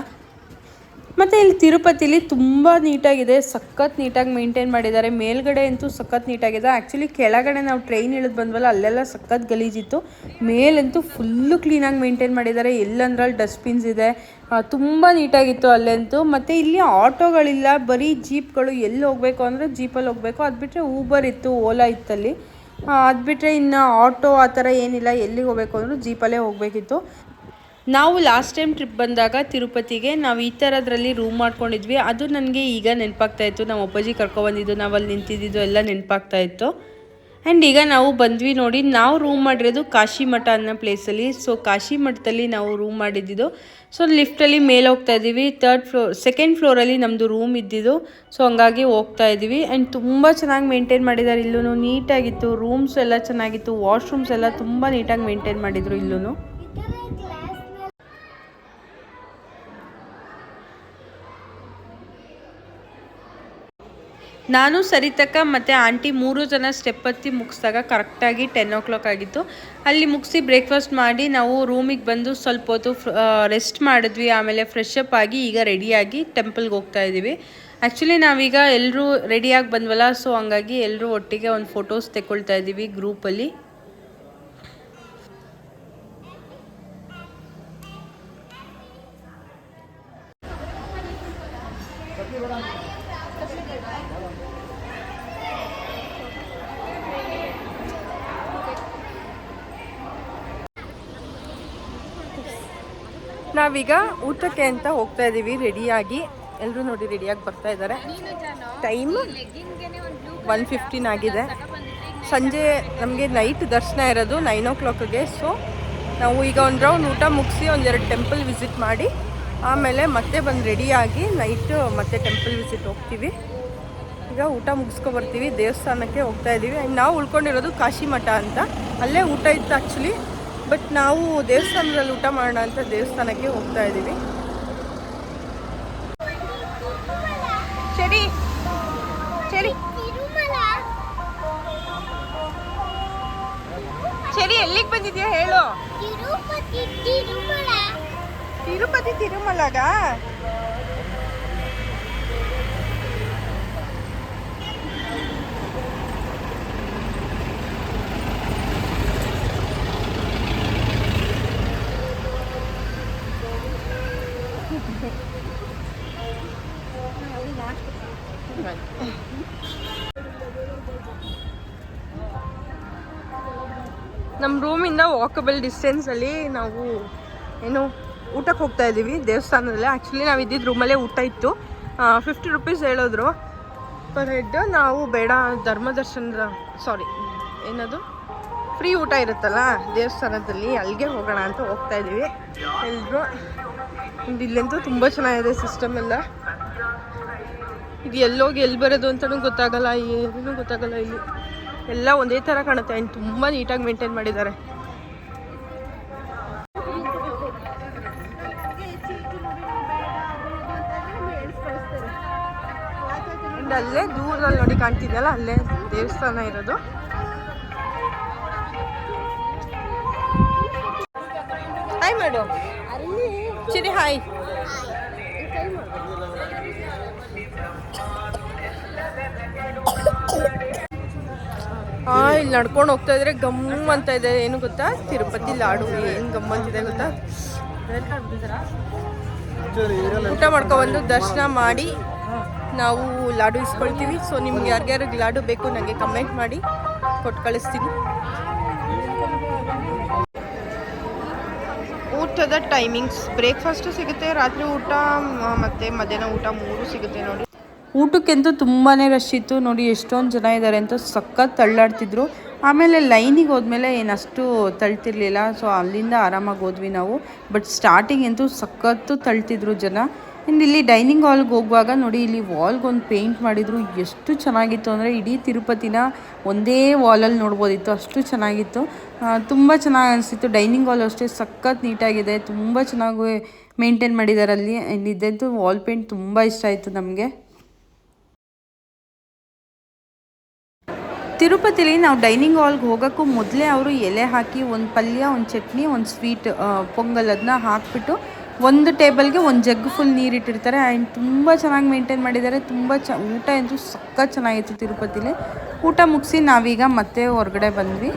ಮತ್ತು ಇಲ್ಲಿ ತಿರುಪತಿಲಿ ತುಂಬ ನೀಟಾಗಿದೆ, ಸಖತ್ ನೀಟಾಗಿ ಮೇಂಟೈನ್ ಮಾಡಿದ್ದಾರೆ. ಮೇಲ್ಗಡೆ ಅಂತೂ ಸಖತ್ ನೀಟಾಗಿದೆ. ಆ್ಯಕ್ಚುಲಿ ಕೆಳಗಡೆ ನಾವು ಟ್ರೈನ್ ಇಳಿದು ಬಂದ್ವಲ್ಲ, ಅಲ್ಲೆಲ್ಲ ಸಖತ್ ಗಲೀಜಿತ್ತು ಮೇಲಂತೂ ಫುಲ್ಲು ಕ್ಲೀನಾಗಿ ಮೇಂಟೈನ್ ಮಾಡಿದ್ದಾರೆ. ಎಲ್ಲಂದ್ರಲ್ಲಿ ಡಸ್ಟ್ಬಿನ್ಸ್ ಇದೆ. ತುಂಬ ನೀಟಾಗಿತ್ತು ಅಲ್ಲಂತೂ. ಮತ್ತು ಇಲ್ಲಿ ಆಟೋಗಳಿಲ್ಲ, ಬರೀ ಜೀಪ್ಗಳು ಎಲ್ಲಿ ಹೋಗಬೇಕು ಅಂದರೆ ಜೀಪಲ್ಲಿ ಹೋಗಬೇಕು. ಅದು ಬಿಟ್ಟರೆ ಊಬರ್ ಇತ್ತು ಓಲಾ ಇತ್ತಲ್ಲಿ. ಅದು ಬಿಟ್ಟರೆ ಇನ್ನು ಆಟೋ ಆ ಥರ ಏನಿಲ್ಲ. ಎಲ್ಲಿಗೆ ಹೋಗಬೇಕು ಅಂದರೂ ಜೀಪಲ್ಲೇ ಹೋಗಬೇಕಿತ್ತು. ನಾವು ಲಾಸ್ಟ್ ಟೈಮ್ ಟ್ರಿಪ್ ಬಂದಾಗ ತಿರುಪತಿಗೆ ನಾವು ಈ ಥರದ್ರಲ್ಲಿ ರೂಮ್ ಮಾಡ್ಕೊಂಡಿದ್ವಿ. ಅದು ನನಗೆ ಈಗ ನೆನಪಾಗ್ತಾ ಇತ್ತು. ನಮ್ಮ ಅಪ್ಪಾಜಿ ಕರ್ಕೊಬಂದಿದ್ದು ನಾವು ಅಲ್ಲಿ ನಿಂತಿದ್ದು ಎಲ್ಲ ನೆನಪಾಗ್ತಾ ಇತ್ತು. ಆ್ಯಂಡ್ ಈಗ ನಾವು ಬಂದ್ವಿ ನೋಡಿ, ನಾವು ರೂಮ್ ಮಾಡಿರೋದು ಕಾಶಿ ಮಠ ಅನ್ನೋ ಪ್ಲೇಸಲ್ಲಿ ಸೊ ಕಾಶಿ ಮಠದಲ್ಲಿ ನಾವು ರೂಮ್ ಮಾಡಿದ್ದಿದ್ದು. ಸೊ ಲಿಫ್ಟಲ್ಲಿ ಮೇಲೆ ಹೋಗ್ತಾ ಇದ್ದೀವಿ. ತರ್ಡ್ ಫ್ಲೋರ್ ಸೆಕೆಂಡ್ ಫ್ಲೋರಲ್ಲಿ ನಮ್ಮದು ರೂಮ್ ಇದ್ದಿದ್ದು. ಸೊ ಹಂಗಾಗಿ ಹೋಗ್ತಾ ಇದ್ದೀವಿ. ಆ್ಯಂಡ್ ತುಂಬ ಚೆನ್ನಾಗಿ ಮೇಂಟೈನ್ ಮಾಡಿದ್ದಾರೆ ಇಲ್ಲೂ ನೀಟಾಗಿತ್ತು ರೂಮ್ಸ್ ಎಲ್ಲ ಚೆನ್ನಾಗಿತ್ತು. ವಾಶ್ರೂಮ್ಸ್ ಎಲ್ಲ ತುಂಬ ನೀಟಾಗಿ ಮೇಂಟೈನ್ ಮಾಡಿದರು ಇಲ್ಲೂ ನಾನು ಸರಿತಕ್ಕ ಮತ್ತು ಆಂಟಿ ಮೂರು ಜನ ಸ್ಟೆಪ್ ಹತ್ತಿ ಮುಗಿಸಿದಾಗ ಕರೆಕ್ಟಾಗಿ ಟೆನ್ ಓ ಕ್ಲಾಕ್ ಆಗಿತ್ತು. ಅಲ್ಲಿ ಮುಗಿಸಿ ಬ್ರೇಕ್ಫಾಸ್ಟ್ ಮಾಡಿ ನಾವು ರೂಮಿಗೆ ಬಂದು ಸ್ವಲ್ಪ ಹೊತ್ತು ರೆಸ್ಟ್ ಮಾಡಿದ್ವಿ. ಆಮೇಲೆ ಫ್ರೆಶ್ ಅಪ್ ಆಗಿ ಈಗ ರೆಡಿಯಾಗಿ ಟೆಂಪಲ್ಗೆ ಹೋಗ್ತಾ ಇದ್ದೀವಿ. ಆ್ಯಕ್ಚುಲಿ ನಾವೀಗ ಎಲ್ಲರೂ ರೆಡಿಯಾಗಿ ಬಂದ್ವಲ್ಲ ಸೊ ಹಂಗಾಗಿ ಎಲ್ಲರೂ ಒಟ್ಟಿಗೆ ಒಂದು ಫೋಟೋಸ್ ತೆಕ್ಕೊಳ್ತಾ ಇದ್ದೀವಿ ಗ್ರೂಪಲ್ಲಿ ನಾವೀಗ ಊಟಕ್ಕೆ ಅಂತ ಹೋಗ್ತಾ ಇದ್ದೀವಿ ರೆಡಿಯಾಗಿ. ಎಲ್ಲರೂ ನೋಡಿ ರೆಡಿಯಾಗಿ ಬರ್ತಾ ಇದ್ದಾರೆ. ಟೈಮ್ ಒನ್ ಫಿಫ್ಟೀನ್ ಆಗಿದೆ. ಸಂಜೆ ನಮಗೆ ನೈಟ್ ದರ್ಶನ ಇರೋದು ನೈನ್ ಓ ಕ್ಲಾಕ್ಗೆ ಸೊ ನಾವು ಈಗ ಒಂದು ರೌಂಡ್ ಊಟ ಮುಗಿಸಿ ಒಂದೆರಡು ಟೆಂಪಲ್ ವಿಸಿಟ್ ಮಾಡಿ, ಆಮೇಲೆ ಮತ್ತೆ ಬಂದು ರೆಡಿಯಾಗಿ ನೈಟ್ ಮತ್ತೆ ಟೆಂಪಲ್ ವಿಸಿಟ್ ಹೋಗ್ತೀವಿ. ಈಗ ಊಟ ಮುಗಿಸ್ಕೊ ಬರ್ತೀವಿ, ದೇವಸ್ಥಾನಕ್ಕೆ ಹೋಗ್ತಾ ಇದ್ದೀವಿ ನಾವು ಉಳ್ಕೊಂಡಿರೋದು ಕಾಶಿ ಮಠ ಅಂತ. ಅಲ್ಲೇ ಊಟ ಇತ್ತು ಆ್ಯಕ್ಚುಲಿ ಬಟ್ ನಾವು ದೇವಸ್ಥಾನದಲ್ಲಿ ಊಟ ಮಾಡೋಣ ಅಂತ ದೇವಸ್ಥಾನಕ್ಕೆ ಹೋಗ್ತಾ ಇದ್ದೀವಿ. ಸರಿ ಸರಿ ಸರಿ ಎಲ್ಲಿಗೆ ಬಂದಿದ್ಯಾ ಹೇಳು. ತಿರುಪತಿ ತಿರುಮಲ. ತಿರುಪತಿ ತಿರುಮಲಗ? ರೂಮಿಂದ ವಾಕಬಲ್ ಡಿಸ್ಟೆನ್ಸಲ್ಲಿ ನಾವು ಏನು ಊಟಕ್ಕೆ ಹೋಗ್ತಾ ಇದ್ದೀವಿ, ದೇವಸ್ಥಾನದಲ್ಲಿ. ಆ್ಯಕ್ಚುಲಿ ನಾವು ಇದ್ದಿದ್ದು ರೂಮಲ್ಲೇ ಊಟ ಇತ್ತು. ಫಿಫ್ಟಿ ರುಪೀಸ್ ಹೇಳಿದ್ರು. ಪರ್ ಹೆಡ್ ನಾವು ಬೇಡ, ಧರ್ಮದರ್ಶನದ ಸಾರಿ ಏನದು? ಫ್ರೀ ಊಟ ಇರುತ್ತಲ್ಲ, ದೇವಸ್ಥಾನದಲ್ಲಿ, ಅಲ್ಲಿಗೆ ಹೋಗೋಣ ಅಂತ ಹೋಗ್ತಾ ಇದ್ದೀವಿ. ಒಂದು ಇಲ್ಲಂತೂ ತುಂಬ ಚೆನ್ನಾಗಿದೆ ಸಿಸ್ಟಮ್ ಎಲ್ಲ. ಇದು ಎಲ್ಲೋಗಿ ಎಲ್ಲಿ ಬರೋದು ಅಂತಲೂ ಗೊತ್ತಾಗಲ್ಲ, ಏನೂ ಗೊತ್ತಾಗಲ್ಲ ಇಲ್ಲಿ. ಎಲ್ಲ ಒಂದೇ ಥರ ಕಾಣುತ್ತೆ. ಆ್ಯಂಡ್ ತುಂಬ ನೀಟಾಗಿ ಮೇಂಟೈನ್ ಮಾಡಿದ್ದಾರೆ. ಅಲ್ಲೇ ದೂರದಲ್ಲಿ ನೋಡಿ ಕಾಣ್ತಿದೆಯಲ್ಲ, ಅಲ್ಲೇ ದೇವಸ್ಥಾನ ಇರೋದು. ಹಾಯ್ ಮಾಡು ಚಿರಿ ಹಾಯ್ ಆ, ಇಲ್ಲಿ ನಡ್ಕೊಂಡು ಹೋಗ್ತಾ ಇದ್ರೆ ಗಮ್ ಅಂತ ಇದೆ. ಏನು ಗೊತ್ತಾ? ತಿರುಪತಿ ಲಾಡು. ಏನು ಗಮ್ ಅಂತಿದೆ ಗೊತ್ತಾ? ಊಟ ಮಾಡ್ಕೊಬಂದು ದರ್ಶನ ಮಾಡಿ ನಾವು ಲಾಡು ಇಸ್ಕೊಳ್ತೀವಿ. ಸೊ ನಿಮ್ಗೆ ಯಾರ್ಯಾರಿಗೆ ಲಾಡು ಬೇಕು ನನಗೆ ಕಮೆಂಟ್ ಮಾಡಿ ಕೊಟ್ಟು ಕಳಿಸ್ತೀನಿ. ಊಟದ ಟೈಮಿಂಗ್ಸ್ ಬ್ರೇಕ್ಫಾಸ್ಟು ಸಿಗುತ್ತೆ, ರಾತ್ರಿ ಊಟ ಮತ್ತೆ ಮಧ್ಯಾಹ್ನ ಊಟ ಮೂರು ಸಿಗುತ್ತೆ ನೋಡಿ. ಊಟಕ್ಕೆಂತೂ ತುಂಬಾ ರಶ್ ಇತ್ತು. ನೋಡಿ ಎಷ್ಟೊಂದು ಜನ ಇದ್ದಾರೆ ಅಂತ ಸಖತ್ ತಳ್ಳಾಡ್ತಿದ್ರು. ಆಮೇಲೆ ಲೈನಿಗೆ ಹೋದ್ಮೇಲೆ ಏನಷ್ಟು ತಳ್ತಿರ್ಲಿಲ್ಲ. ಸೊ ಅಲ್ಲಿಂದ ಆರಾಮಾಗಿ ಹೋದ್ವಿ ನಾವು. ಬಟ್ ಸ್ಟಾರ್ಟಿಂಗ್ ಅಂತೂ ಸಖತ್ತು ತಳ್ತಿದ್ರು ಜನ. ಇನ್ನು ಇಲ್ಲಿ ಡೈನಿಂಗ್ ಹಾಲ್ಗೆ ಹೋಗುವಾಗ ನೋಡಿ, ಇಲ್ಲಿ ವಾಲ್ಗೆ ಒಂದು ಪೇಂಟ್ ಮಾಡಿದ್ರು. ಎಷ್ಟು ಚೆನ್ನಾಗಿತ್ತು ಅಂದರೆ ಇಡೀ ತಿರುಪತಿನ ಒಂದೇ ವಾಲಲ್ಲಿ ನೋಡ್ಬೋದಿತ್ತು. ಅಷ್ಟು ಚೆನ್ನಾಗಿತ್ತು. ತುಂಬ ಚೆನ್ನಾಗಿ ಅನಿಸ್ತಿತ್ತು ಡೈನಿಂಗ್ ಹಾಲ್ ಅಷ್ಟೇ ಸಖತ್ ನೀಟಾಗಿದೆ. ತುಂಬ ಚೆನ್ನಾಗಿ ಮೇಂಟೈನ್ ಮಾಡಿದ್ದಾರೆ ಅಲ್ಲಿ. ಇದಂತೂ ವಾಲ್ ಪೇಂಟ್ ತುಂಬ ಇಷ್ಟ ಆಯಿತು ನಮಗೆ. ತಿರುಪತಿಲಿ ನಾವು ಡೈನಿಂಗ್ ಹಾಲ್ಗೆ ಹೋಗೋಕ್ಕೂ ಮೊದಲೇ ಅವರು ಎಲೆ ಹಾಕಿ, ಒಂದು ಪಲ್ಯ, ಒಂದು ಚಟ್ನಿ, ಒಂದು ಸ್ವೀಟ್ ಪೊಂಗಲ್ ಅದನ್ನ ಹಾಕ್ಬಿಟ್ಟು ಒಂದು ಟೇಬಲ್ಗೆ ಒಂದು ಜಗ್ ಫುಲ್ ನೀರಿಟ್ಟಿರ್ತಾರೆ ಆ್ಯಂಡ್ ತುಂಬ ಚೆನ್ನಾಗಿ ಮೇಂಟೈನ್ ಮಾಡಿದ್ದಾರೆ. ತುಂಬ ಚ, ಊಟ ಅಂತೂ ಸಕ್ಕ ಚೆನ್ನಾಗಿತ್ತು ತಿರುಪತಿಲಿ. ಊಟ ಮುಗಿಸಿ ನಾವೀಗ ಮತ್ತೆ ಹೊರಗಡೆ ಬಂದ್ವಿ.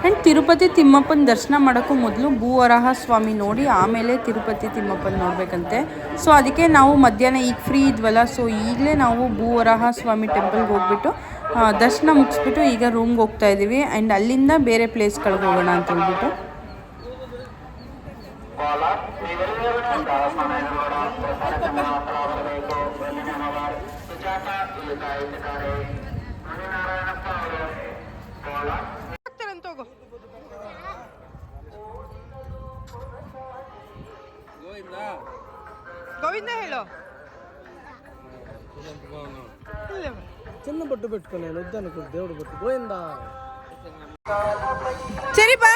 ಆ್ಯಂಡ್ ತಿರುಪತಿ ತಿಮ್ಮಪ್ಪನ ದರ್ಶನ ಮಾಡೋಕ್ಕೂ ಮೊದಲು ಭೂವರಾಹ ಸ್ವಾಮಿ ನೋಡಿ, ಆಮೇಲೆ ತಿರುಪತಿ ತಿಮ್ಮಪ್ಪನ ನೋಡಬೇಕಂತೆ. ಸೊ, ಅದಕ್ಕೆ ನಾವು ಮಧ್ಯಾಹ್ನ ಈಗ ಫ್ರೀ ಇದ್ವಲ್ಲ, ಸೊ ಈಗಲೇ ನಾವು ಭೂವರಾಹ ಸ್ವಾಮಿ ಟೆಂಪಲ್ಗೆ ಹೋಗ್ಬಿಟ್ಟು ದರ್ಶನ ಮುಗಿಸ್ಬಿಟ್ಟು ಈಗ ರೂಮ್ಗೆ ಹೋಗ್ತಾ ಇದ್ದೀವಿ. ಆ್ಯಂಡ್ ಅಲ್ಲಿಂದ ಬೇರೆ ಪ್ಲೇಸ್ಗಳಿಗೆ ಹೋಗೋಣ ಅಂತ ಹೇಳ್ಬಿಟ್ಟು. చిన్న బొట్టు పెట్టుకో నేను వద్దనుకో దేవుడు బొట్టు పోయిందా ಚೆರಿ ಬಾ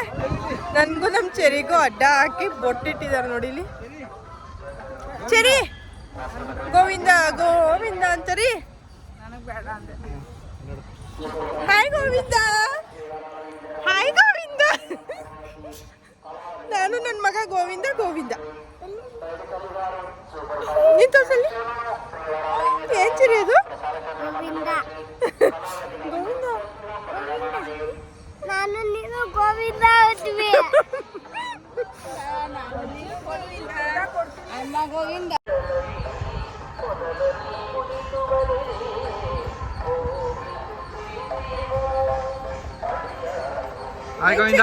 ನನ್ಗೂ ನಮ್ಮ ಚೆರಿಗೂ ಅಡ್ಡ ಹಾಕಿ ಬೊಟ್ಟಿಟ್ಟಿದ್ದಾರೆ ನೋಡಿ ಇಲ್ಲಿ ಚೆರಿ ಗೋವಿಂದ ಗೋವಿಂದ ಅಂತರಿ ಹಾಯ್ ಗೋವಿಂದ ಹಾಯ್ ಗೋವಿಂದ ನಾನು ನನ್ನ ಮಗ ಗೋವಿಂದ ಗೋವಿಂದ ನೀನ್ ತೋರ್ಸಲ್ಲಿ ಏನ್ ಚೆರಿ ಅದು ಗೋವಿಂದ ಗೋವಿಂದ ನಾನು ನೀನು ಗೋವಿಂದ ಹೋದ್ವಿ ಅಮ್ಮ ಗೋವಿಂದ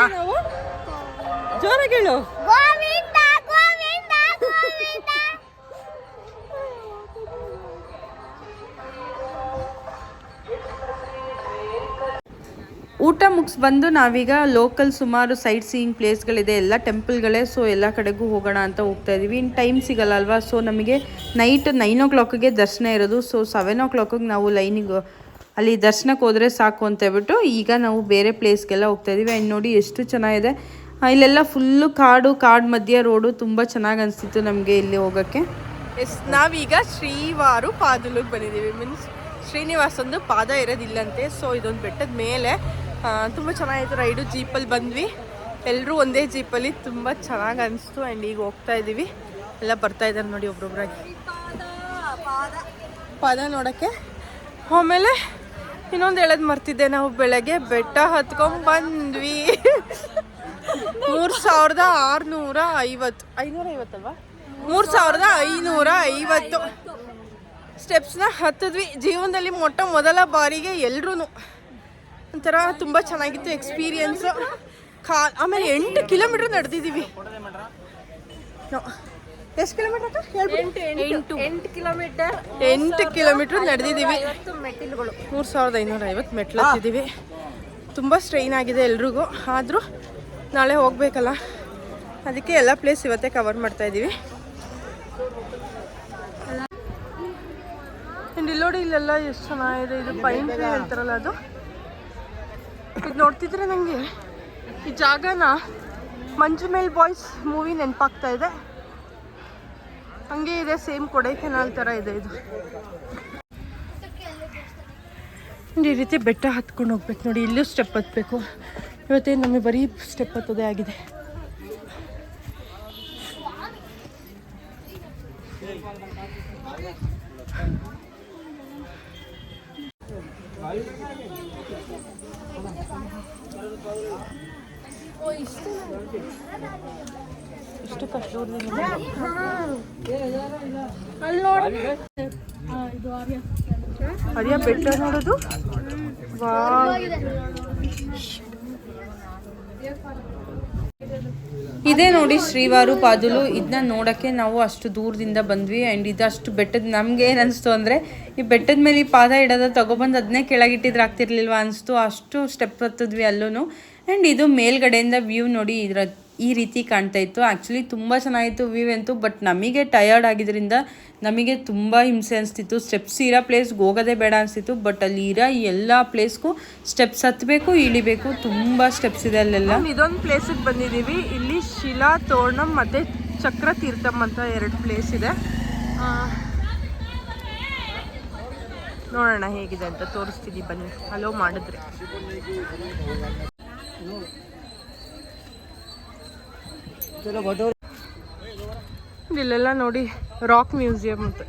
ನಾವು ಜೋರಾಗಿ ಹೇಳು ಊಟ ಮುಗಿಸ್ ಬಂದು ನಾವೀಗ ಲೋಕಲ್ ಸುಮಾರು ಸೈಟ್ ಸೀಯಿಂಗ್ ಪ್ಲೇಸ್ಗಳಿದೆ ಎಲ್ಲ ಟೆಂಪಲ್ಗಳೇ ಸೊ ಎಲ್ಲ ಕಡೆಗೂ ಹೋಗೋಣ ಅಂತ ಹೋಗ್ತಾ ಇದ್ದೀವಿ ಇನ್ನು ಟೈಮ್ ಸಿಗಲ್ಲ ಅಲ್ವಾ ಸೊ ನಮಗೆ ನೈಟ್ ನೈನ್ ಓ ಕ್ಲಾಕಿಗೆ ದರ್ಶನ ಇರೋದು. ಸೊ ಸೆವೆನ್ ಓ ಕ್ಲಾಕಿಗೆ ನಾವು ಲೈನಿಗೆ ಅಲ್ಲಿ ದರ್ಶನಕ್ಕೆ ಹೋದರೆ ಸಾಕು ಅಂತ ಹೇಳ್ಬಿಟ್ಟು ಈಗ ನಾವು ಬೇರೆ ಪ್ಲೇಸ್ಗೆಲ್ಲ ಹೋಗ್ತಾ ಇದ್ದೀವಿ ಆ್ಯಂಡ್ ನೋಡಿ ಎಷ್ಟು ಚೆನ್ನಾಗಿದೆ. ಇಲ್ಲೆಲ್ಲ ಫುಲ್ಲು ಕಾಡು ಕಾಡು ಮಧ್ಯೆ ರೋಡು ತುಂಬ ಚೆನ್ನಾಗಿ ಅನಿಸ್ತಿತ್ತು ನಮಗೆ ಇಲ್ಲಿ ಹೋಗೋಕ್ಕೆ. ಎಸ್ ನಾವೀಗ ಶ್ರೀವಾರು ಪಾದಲಿಗೆ ಬಂದಿದ್ದೀವಿ. ಮೀನ್ಸ್ ಶ್ರೀನಿವಾಸಂದು ಪಾದ ಇರೋದಿಲ್ಲಂತೆ. ಸೊ ಇದೊಂದು ಬೆಟ್ಟದ ಮೇಲೆ ತುಂಬ ಚೆನ್ನಾಗಿತ್ತು ರೈಡು. ಜೀಪಲ್ಲಿ ಬಂದ್ವಿ. ಎಲ್ಲರೂ ಒಂದೇ ಜೀಪಲ್ಲಿ ತುಂಬ ಚೆನ್ನಾಗಿ ಅನಿಸ್ತು. ಆ್ಯಂಡ್ ಈಗ ಹೋಗ್ತಾ ಇದ್ದೀವಿ ಎಲ್ಲ ಬರ್ತಾ ಇದ್ದಾರೆ ನೋಡಿ ಒಬ್ರೊಬ್ರಾಗಿ. ಪಾದ ನೋಡೋಕ್ಕೆ. ಆಮೇಲೆ ಇನ್ನೊಂದು ಹೇಳೋದು ಮರ್ತಿದ್ದೆ ನಾವು ಬೆಳಗ್ಗೆ. ಬೆಟ್ಟ ಹತ್ಕೊಂಡು ಬಂದ್ವಿ. ಮೂರು ಸಾವಿರದ ಆರುನೂರ ಐವತ್ತು. ಐನೂರ ಐವತ್ತಲ್ವಾ ಮೂರು ಸಾವಿರದ ಐನೂರ ಐವತ್ತು. ಸ್ಟೆಪ್ಸ್ನ ಹತ್ತಿದ್ವಿ. ಜೀವನದಲ್ಲಿ ಮೊಟ್ಟ ಮೊದಲ ಬಾರಿಗೆ ಎಲ್ರೂ ಒಂಥರ ತುಂಬ ಚೆನ್ನಾಗಿತ್ತು ಎಕ್ಸ್ಪೀರಿಯನ್ಸು ಕಾ ಆಮೇಲೆ ಎಂಟು ಕಿಲೋಮೀಟ್ರ್ ನಡೆದಿದ್ದೀವಿ. ಎಷ್ಟು ಕಿಲೋಮೀಟರ್ ಹೇಳ್ಬಿಟ್ಟು ಎಂಟು ಕಿಲೋಮೀಟರ್ ಎಂಟು. ಕಿಲೋಮೀಟ್ರ್ ನಡೆದಿದ್ದೀವಿ. ಮೆಟ್ಟಿಲುಗಳು. ಮೂರು ಸಾವಿರದ ಐನೂರ ಐವತ್ತು ಮೆಟ್ಲು ಹತ್ತಿದ್ದೀವಿ ತುಂಬ ಸ್ಟ್ರೈನ್ ಆಗಿದೆ ಎಲ್ರಿಗೂ. ಆದರೂ ನಾಳೆ ಹೋಗಬೇಕಲ್ಲ. ಅದಕ್ಕೆ ಎಲ್ಲ ಪ್ಲೇಸ್ ಇವತ್ತೇ ಕವರ್ ಮಾಡ್ತಾ ಇದ್ದೀವಿ. ಇಲ್ಲಿ ನೋಡಿ ಇಲ್ಲೆಲ್ಲ ಎಷ್ಟು ಚೆನ್ನಾಗಿದೆ. ಇದು ಪೈನ್ ಟ್ರೀ ಅಂತಾರಲ್ಲ ಅದು. ನೋಡ್ತಿದ್ರೆ ನನಗೆ ಈ ಜಾಗನ ಮಂಜು ಮೇಲ್ ಬಾಯ್ಸ್ ಮೂವಿ ನೆನಪಾಗ್ತಾ ಇದೆ. ಹಂಗೆ ಇದೆ, ಸೇಮ್ ಕೊಡೈಕೆನಾಲ್ ಥರ ಇದೆ ಇದು. ಈ ರೀತಿ ಬೆಟ್ಟ ಹತ್ಕೊಂಡು ಹೋಗ್ಬೇಕು ನೋಡಿ, ಇಲ್ಲೂ ಸ್ಟೆಪ್ ಹತ್ಬೇಕು. ಇವತ್ತೇನು ನಮಗೆ ಬರೀ ಸ್ಟೆಪ್ ಹತ್ತೋದೇ ಆಗಿದೆ. ಇಷ್ಟು ಕಷ್ಟ ಅರಿಯ ಬೆಟ್ಟ ನೋಡೋದು. ಇದೇ ನೋಡಿ ಶ್ರೀವಾರು ಪಾದುಲು. ಇದನ್ನ ನೋಡೋಕ್ಕೆ ನಾವು ಅಷ್ಟು ದೂರದಿಂದ ಬಂದ್ವಿ ಆ್ಯಂಡ್ ಇದು ಅಷ್ಟು ಬೆಟ್ಟದ ನಮ್ಗೆ ಏನು ಅನಿಸ್ತು ಅಂದರೆ, ಈ ಬೆಟ್ಟದ ಮೇಲೆ ಈ ಪಾದ ಇಡೋದ ತಗೊಬಂದು ಅದನ್ನೇ ಕೆಳಗಿಟ್ಟಿದ್ರೆ ಆಗ್ತಿರ್ಲಿಲ್ವಾ ಅನಿಸ್ತು. ಅಷ್ಟು ಸ್ಟೆಪ್ ಹತ್ತಿದ್ವಿ ಅಲ್ಲೂ ಆ್ಯಂಡ್ ಇದು ಮೇಲ್ಗಡೆಯಿಂದ ವ್ಯೂ ನೋಡಿ ಇದರ ಈ ರೀತಿ ಕಾಣ್ತಾ ಇತ್ತು. ಆ್ಯಕ್ಚುಲಿ ತುಂಬ ಚೆನ್ನಾಗಿತ್ತು ವ್ಯೂ ಅಂತೂ ಬಟ್ ನಮಗೆ ಟಯರ್ಡ್ ಆಗಿದ್ದರಿಂದ ನಮಗೆ ತುಂಬ ಹಿಂಸೆ ಅನಿಸ್ತಿತ್ತು. ಸ್ಟೆಪ್ಸ್ ಇರೋ ಪ್ಲೇಸ್ಗೆ ಹೋಗೋದೇ ಬೇಡ ಅನಿಸ್ತಿತ್ತು ಬಟ್ ಅಲ್ಲಿ ಇರೋ ಎಲ್ಲ ಪ್ಲೇಸ್ಗೂ ಸ್ಟೆಪ್ಸ್ ಹತ್ತಬೇಕು ಇಳಿಬೇಕು. ತುಂಬ ಸ್ಟೆಪ್ಸ್ ಇದೆ ಅಲ್ಲೆಲ್ಲ. ಇದೊಂದು ಪ್ಲೇಸಿಗೆ ಬಂದಿದ್ದೀವಿ. ಇಲ್ಲಿ ಶಿಲಾ ತೋರ್ಣಮ್ ಮತ್ತು ಚಕ್ರ ತೀರ್ಥಮ್ ಅಂತ ಎರಡು ಪ್ಲೇಸ್ ಇದೆ. ನೋಡೋಣ ಹೇಗಿದೆ ಅಂತ ತೋರಿಸ್ತೀವಿ ಬನ್ನಿ. ಹಲೋ ಮಾಡಿದ್ರೆ. ಇಲ್ಲೆಲ್ಲ ನೋಡಿ ರಾಕ್ ಮ್ಯೂಸಿಯಂ ಅಂತ.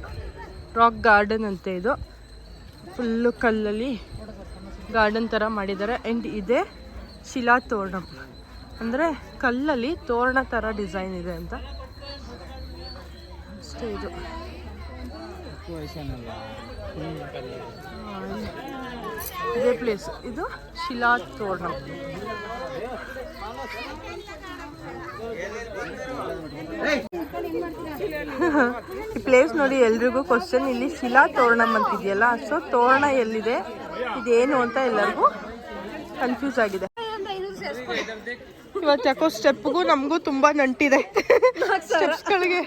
ರಾಕ್ ಗಾರ್ಡನ್ ಅಂತೆ ಇದು. ಫುಲ್ಲು ಕಲ್ಲಲ್ಲಿ ಗಾರ್ಡನ್ ಥರ ಮಾಡಿದ್ದಾರೆ. ಆ್ಯಂಡ್ ಇದೆ ಶಿಲಾ ತೋರಣ ಅಂದರೆ ಕಲ್ಲಲ್ಲಿ ತೋರಣ ಥರ ಡಿಸೈನ್ ಇದೆ ಅಂತ. ಅಷ್ಟೇ ಇದು. ಇದೇ ಪ್ಲೇಸ್ ಇದು ಶಿಲಾ ತೋರಣ. ಈ ಪ್ಲೇಸ್ ನೋಡಿ ಎಲ್ರಿಗೂ ಕ್ವಶನ್ ಇಲ್ಲಿ ಶಿಲಾ ತೋರಣಂ ಅಂತಿದೆಯಲ್ಲ ಸೊ ತೋರಣ ಎಲ್ಲಿದೆ? ಇದೇನು ಅಂತ ಎಲ್ಲರಿಗೂ ಕನ್ಫ್ಯೂಸ್ ಆಗಿದೆ. ಇವತ್ತು ಯಾಕೋ ಸ್ಟೆಪ್ಗೂ ನಮಗೂ ತುಂಬಾ ನಂಟಿದೆ. ಸ್ಟೆಪ್ಸ್ಗಳಿಗೆ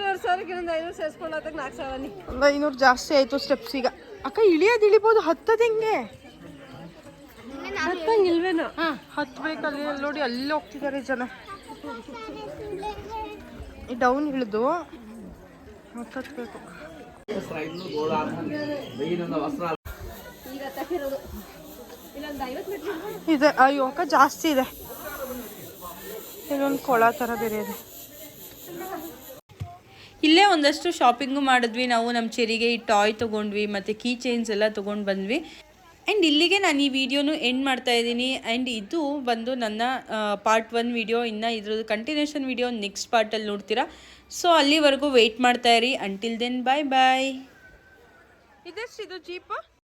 ಮೂರುವರೆ ಐನೂರು ಸೇರಿಸ್ಕೊಳ್ಳೋದಕ್ಕೆ ನಾಲ್ಕು ಸಾವಿರ ನೀ. ಒಂದು ಐನೂರು ಜಾಸ್ತಿ ಆಯಿತು ಸ್ಟೆಪ್ಸ್ ಈಗ. ಅಕ್ಕ ಇಳಿಯೋದು ಇಳಿಬೋದು ಹತ್ತದ ಹೆಂಗೆ? ಹತ್ತಂಗೆ ಇಲ್ವೇನೋ? ಅಲ್ಲಿ ನೋಡಿ ಅಲ್ಲಿ ಹೋಗ್ತಿದ್ದಾರೆ ಜನ. ಡೌನ್ ಇಳಿದು ಹತ್ತಬೇಕು ಇದೆ ಅಯ್ಯೋ ಅಕ್ಕ ಜಾಸ್ತಿ ಇದೆ. ಇನ್ನೊಂದು ಕೊಳ ಥರ ಬೇರೆ ಇದೆ. ಇಲ್ಲೇ ಒಂದಷ್ಟು ಶಾಪಿಂಗು ಮಾಡಿದ್ವಿ. ನಾವು ನಮ್ಮ ಚೆರಿಗೆ ಈ ಟಾಯ್ ತೊಗೊಂಡ್ವಿ, ಮತ್ತು ಕೀ ಚೈನ್ಸ್ ಎಲ್ಲ ತೊಗೊಂಡು ಬಂದ್ವಿ. ಆ್ಯಂಡ್ ಇಲ್ಲಿಗೆ ನಾನು ಈ ವಿಡಿಯೋನು ಎಂಡ್ ಮಾಡ್ತಾ ಇದ್ದೀನಿ. ಆ್ಯಂಡ್ ಇದು ಬಂದು ನನ್ನ ಪಾರ್ಟ್ ಒನ್ ವಿಡಿಯೋ ಇನ್ನು ಇದ್ರದ್ದು ಕಂಟಿನ್ಯೂಷನ್ ವಿಡಿಯೋ ನೆಕ್ಸ್ಟ್ ಪಾರ್ಟಲ್ಲಿ ನೋಡ್ತೀರಾ? ಸೊ ಅಲ್ಲಿವರೆಗೂ ವೆಯ್ಟ್ ಮಾಡ್ತಾ ಇರಿ. ಅಂಟಿಲ್ ದೆನ್ ಬಾಯ್ ಬಾಯ್ ಇದೆಷ್ಟು ಇದು ಜೀಪ್